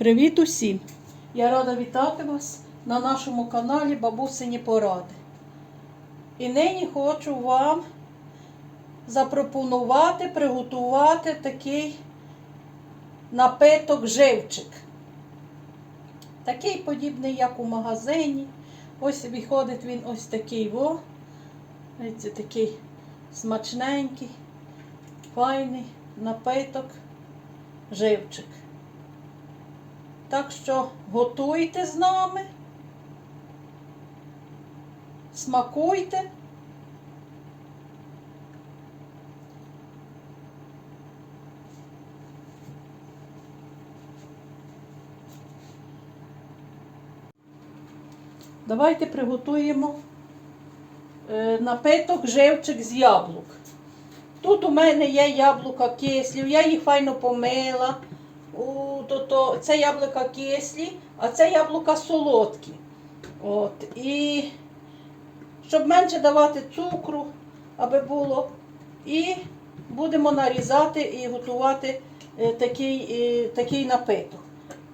Привіт усім! Я рада вітати вас на нашому каналі Бабусині Поради. І нині хочу вам запропонувати приготувати такий напиток живчик. Такий подібний, як у магазині. Ось виходить він ось такий во. Це такий смачненький, файний напиток, живчик. Так що готуйте з нами, смакуйте. Давайте приготуємо е, напиток живчик з яблук. Тут у мене є яблука кислів, я їх файно помила. То, то, це яблука кислі, а це яблука солодкі. От, і щоб менше давати цукру, аби було. І будемо нарізати і готувати е, такий, е, такий напиток.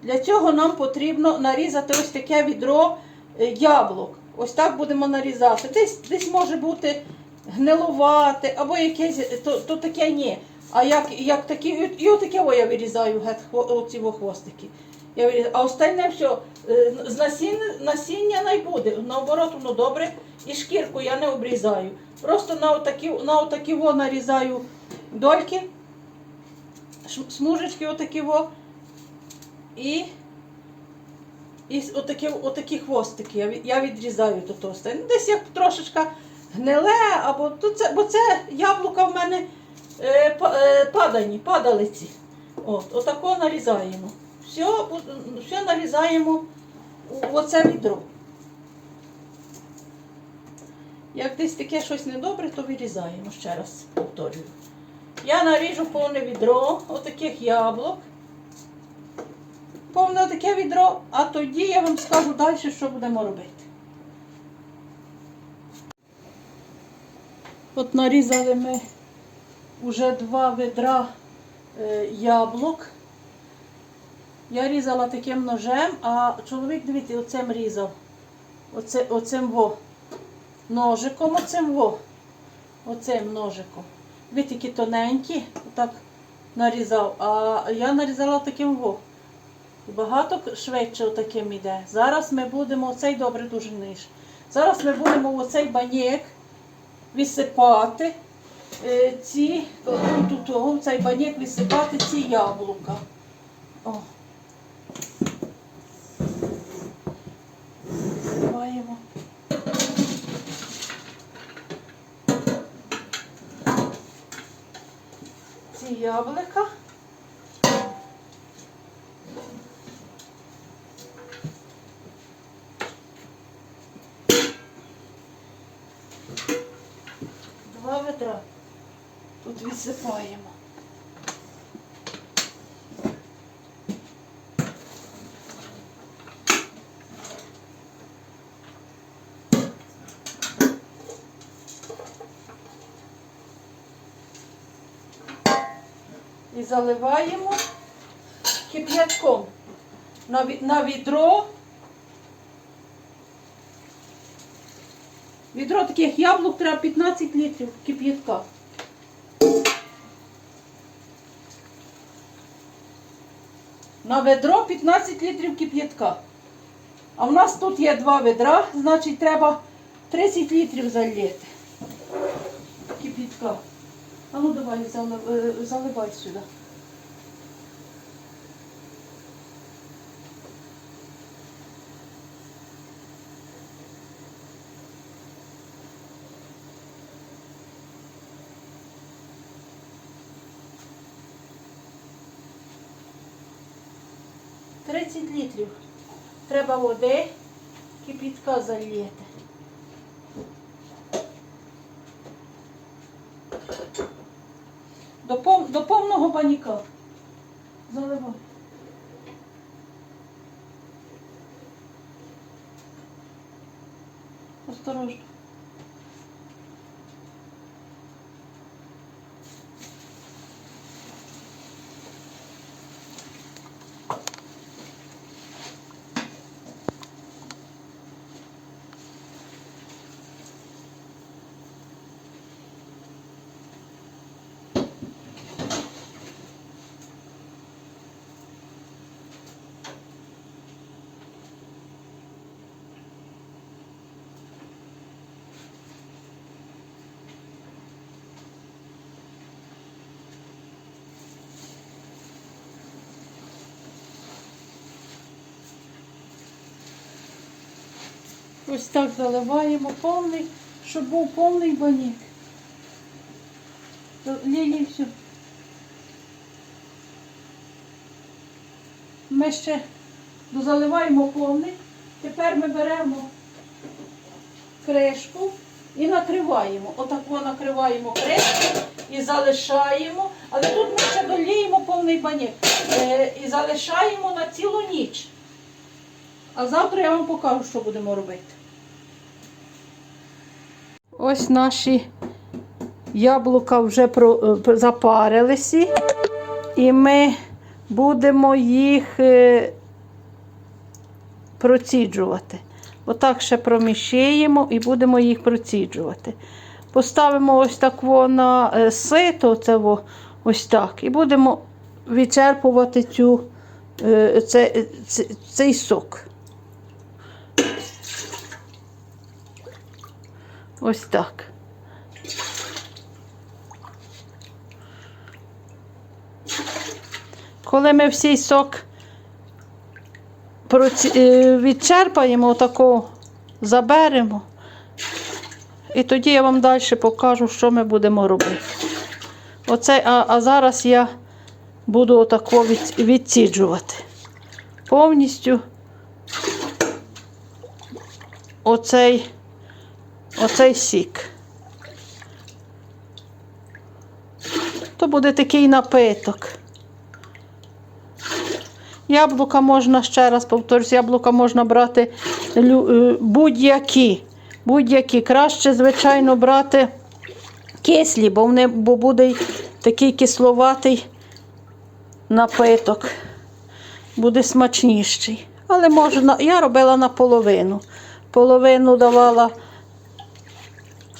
Для цього нам потрібно нарізати ось таке відро е, яблук. Ось так будемо нарізати. Десь, десь може бути гнилувати, або якесь, то, то таке ні. А як, як такі, і, отаке о, я вирізаю оці хвостики. Я вирізаю. А остальне все, з насіння, насіння не буде. Наоборот, воно добре. І шкірку я не обрізаю. Просто на отакі, на отакі во нарізаю дольки, смужечки отакі во. І, і отакі, отакі хвостики я, я відрізаю до того. Десь як трошечка гниле, або то це, бо це яблука в мене падані, падалиці. От, отако нарізаємо. Все, все нарізаємо у оце відро. Як десь таке щось недобре, то вирізаємо ще раз, повторюю. Я наріжу повне відро отаких яблук. Повне таке відро, а тоді я вам скажу далі, що будемо робити. От нарізали ми вже два ведра е, яблук. Я різала таким ножем, а чоловік, дивіться, оцим різав. Оце, оцим во. Ножиком, оцим во. Оцим ножиком. Ви такі тоненькі, отак нарізав, а я нарізала таким во. Багато швидше таким іде. Зараз ми будемо, оцей добре дуже ниж. Зараз ми будемо оцей банєк висипати ці, тут, в цей банєк висипати ці яблука. О. Висипаємо. Ці яблука. Два ведра. Тут відсипаємо. І заливаємо кип'ятком на, відро. Відро таких яблук треба 15 літрів кип'ятка. На ведро 15 літрів кип'ятка. А в нас тут є два ведра, значить треба 30 літрів залити. Кип'ятка. А ну давай е, заливай сюди. Тридцять літрів. Треба води, кипітка заліти. До, пов... до повного баніка. Заливай. Осторожно. Ось так заливаємо повний, щоб був повний банік. Лілі, все. Ми ще заливаємо повний. Тепер ми беремо кришку і накриваємо. Отако накриваємо кришку і залишаємо. Але тут ми ще доліємо повний банік. Е, і залишаємо на цілу ніч. А завтра я вам покажу, що будемо робити. Ось наші яблука вже е, запарилися. І ми будемо їх е, проціджувати. Отак ще проміщаємо і будемо їх проціджувати. Поставимо ось так на е, сито, це ось так, і будемо відчерпувати цю, е, це, це, цей сок. Ось так. Коли ми всій сок е, відчерпаємо, отако заберемо. І тоді я вам далі покажу, що ми будемо робити. Оце, а, а зараз я буду отако від, відціджувати. Повністю оцей, оцей сік. То буде такий напиток. Яблука можна, ще раз повторюсь, яблука можна брати е, будь-які. Будь-які. Краще, звичайно, брати кислі, бо, вони, бо буде такий кисловатий напиток. Буде смачніший. Але можна, я робила наполовину. Половину давала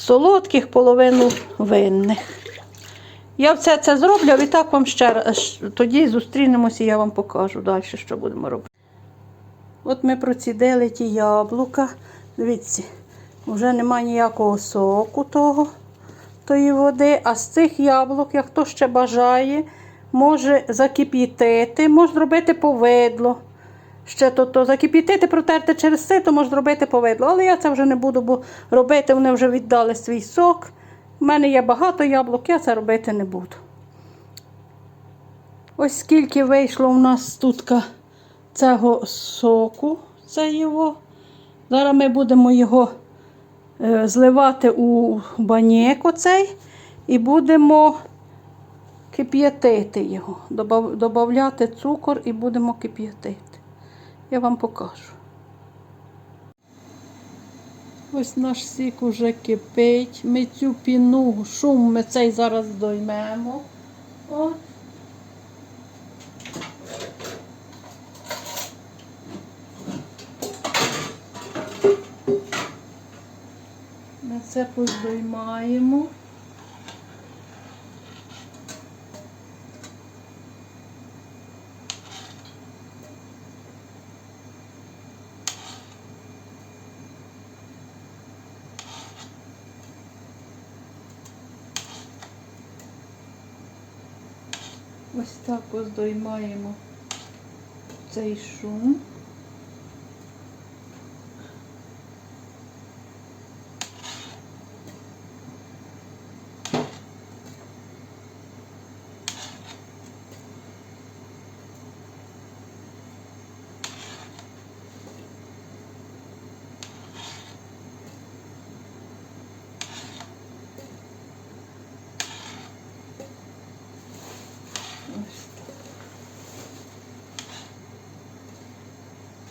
солодких, половину винних. Я все це зроблю, а відтак вам ще раз. Тоді зустрінемося і я вам покажу далі, що будемо робити. От ми процідили ті яблука. Дивіться, вже немає ніякого соку того, тої води. А з цих яблук, як хто ще бажає, може закип'ятити, може зробити повидло. Ще то, то закип'ятити, протерти через сито, може зробити повидло. Але я це вже не буду бо робити, вони вже віддали свій сок. У мене є багато яблук, я це робити не буду. Ось скільки вийшло у нас тут цього соку, це його. Зараз ми будемо його е, зливати у банєк оцей і будемо кип'ятити його, додавати цукор і будемо кип'ятити. Я вам покажу. Ось наш сік уже кипить. Ми цю піну, шум ми цей зараз доймемо. О. Ми це поздоймаємо. Ось так оздоймаємо цей шум.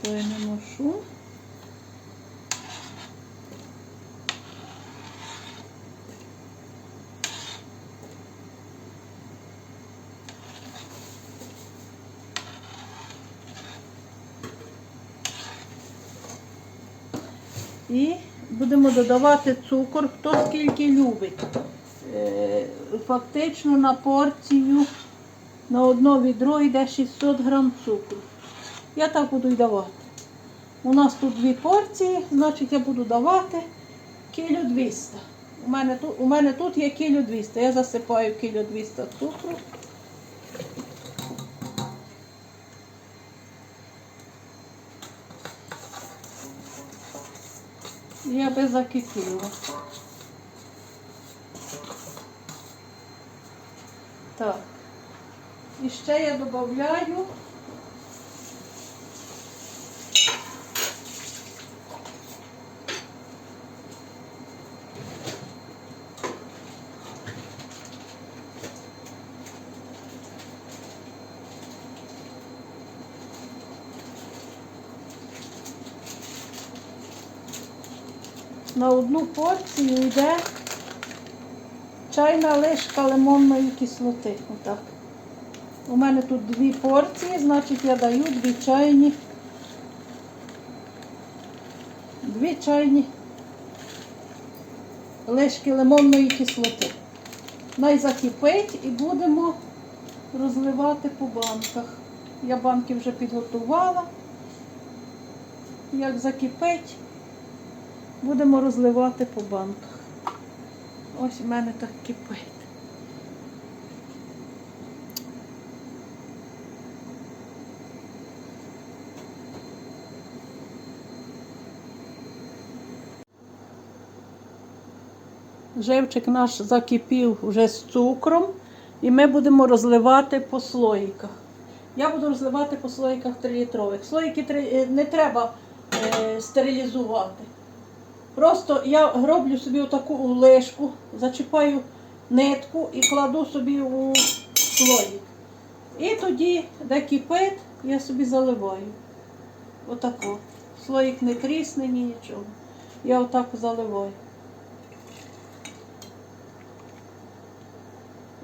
Поймемо шум. І будемо додавати цукор, хто скільки любить. Е, Фактично на порцію на одно відро йде 600 грам цукру. Я так буду й давати. У нас тут дві порції, значить я буду давати кіло 200. У мене тут, у мене тут є кіло 200. Я засипаю кіло 200 цукру. Я би закипіла. Так. І ще я додаю на одну порцію йде чайна лишка лимонної кислоти. Отак. У мене тут дві порції, значить я даю дві чайні. Дві чайні лишки лимонної кислоти. Най закипить і будемо розливати по банках. Я банки вже підготувала. Як закипить, будемо розливати по банках. Ось у мене так кипить. Живчик наш закипів вже з цукром, і ми будемо розливати по слоїках. Я буду розливати по слоїках 3-літрових. Слоїки е, не треба е, стерилізувати. Просто я роблю собі отаку лишку, зачіпаю нитку і кладу собі у слоїк. І тоді, де кипить, я собі заливаю. Отако. Слоїк не трісне, ні нічого. Я отак заливаю.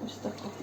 Ось тако.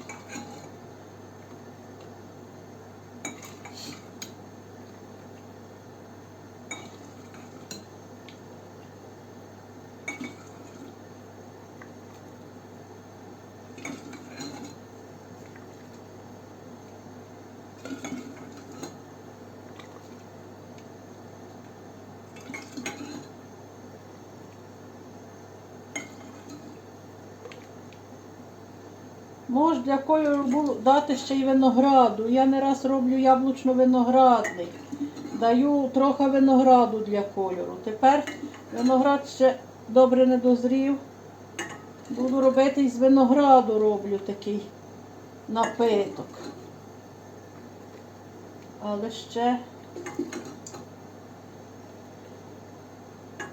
Можеш для кольору дати ще й винограду. Я не раз роблю яблучно-виноградний. Даю трохи винограду для кольору. Тепер виноград ще добре не дозрів. Буду робити із винограду роблю такий напиток. Але ще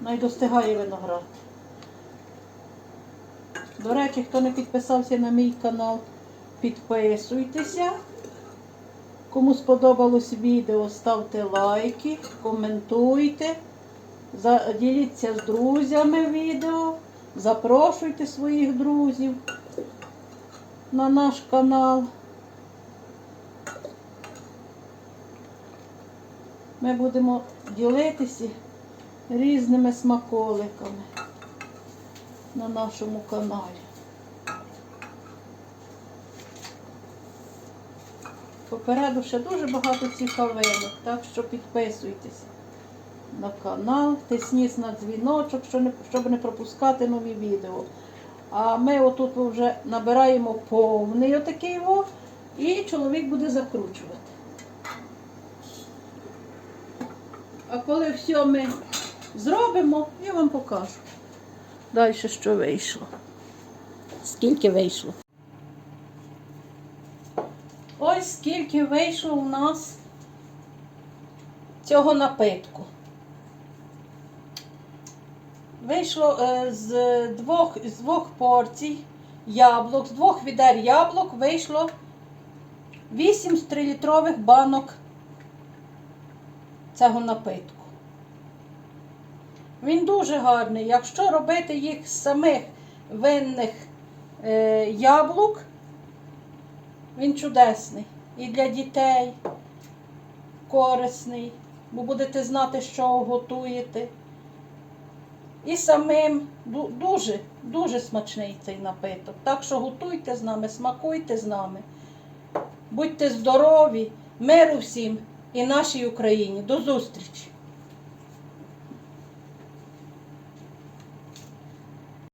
найдостигає виноград. До речі, хто не підписався на мій канал, підписуйтеся. Кому сподобалось відео, ставте лайки, коментуйте, діліться з друзями відео, запрошуйте своїх друзів на наш канал. Ми будемо ділитися різними смаколиками на нашому каналі. Попереду ще дуже багато цікавинок, так що підписуйтесь на канал, тисніть на дзвіночок, щоб не, пропускати нові відео. А ми отут вже набираємо повний отакий о, і чоловік буде закручувати. А коли все ми зробимо, я вам покажу. Далі що вийшло. Скільки вийшло? Ось скільки вийшло у нас цього напитку. Вийшло е, з двох, з двох порцій яблук, з двох відер яблук вийшло 8 3-літрових банок цього напитку. Він дуже гарний. Якщо робити їх з самих винних е, яблук, він чудесний. І для дітей корисний, бо будете знати, що готуєте. І самим дуже, дуже смачний цей напиток. Так що готуйте з нами, смакуйте з нами. Будьте здорові, миру всім і нашій Україні. До зустрічі!